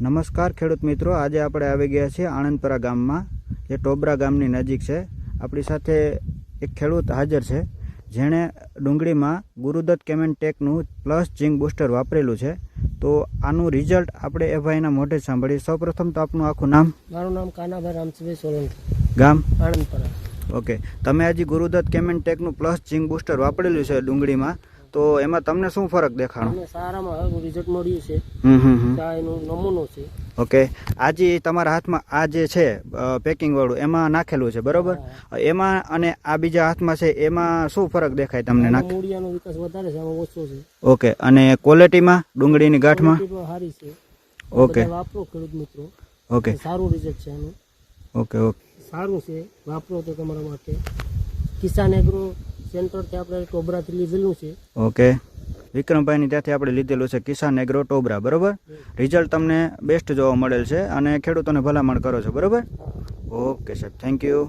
નમસ્કાર ખેડૂત મિત્રો આજે આપણે આવી ગયા છીએ આણંદપરા ગામમાં જે ટોબરા ગામની નજીક છે. આપણી સાથે એક ખેડૂત હાજર છે જેણે ડુંગળીમાં ગુરુદત્ત કેમેન્ટેકનું પ્લસ જિંક બુસ્ટર વાપરેલું છે. તો આનું રિઝલ્ટ આપણે એ ભાઈના મોઢે સાંભળીએ. સૌપ્રથમ તો આપનું આખું નામ? મારું નામ કાનાભાઈ રામસિંહભાઈ સોલંકી. ગામ? આણંદપરા. ઓકે. તમે આજે ગુરુદત્ત કેમેન્ટેકનું પ્લસ જિંક બુસ્ટર વાપરેલું છે ડુંગળીમાં. તો એમાં તમને શું ફરક દેખાણો? સારામાં રિઝલ્ટ મળ્યું છે. હમ હમ હમ. આ એનો નમૂનો છે. ઓકે. આજે તમારા હાથમાં આ જે છે પેકિંગ વાળું એમાં નાખેલું છે બરોબર? એમાં અને આ બીજા હાથમાં છે એમાં શું ફરક દેખાય તમને મૂળિયાનો વિકાસ વધારે છે આમાં ઓછો છે. ઓકે. અને ક્વોલિટીમાં ડુંગળીની ગાંઠમાં? સારી છે. ઓકે. વાપરો ખેડૂત મિત્રો. ઓકે. સારું રિઝલ્ટ છે એનું. Okay okay. સારું છે. વાપરો તો તમારા માટે. કિસાન એગ્રો સેન્ટરથી આપણે ટોબરાથી લીધેલું છે. ઓકે. વિક્રમભાઈની ત્યાંથી આપણે લીધેલું છે કિસાન એગ્રો ટોબરા બરોબર? રિઝલ્ટ તમને બેસ્ટ જોવા મળેલ છે અને ખેડૂતોને ભલામણ કરો છો બરોબર? ઓકે સાહેબ થેન્ક યુ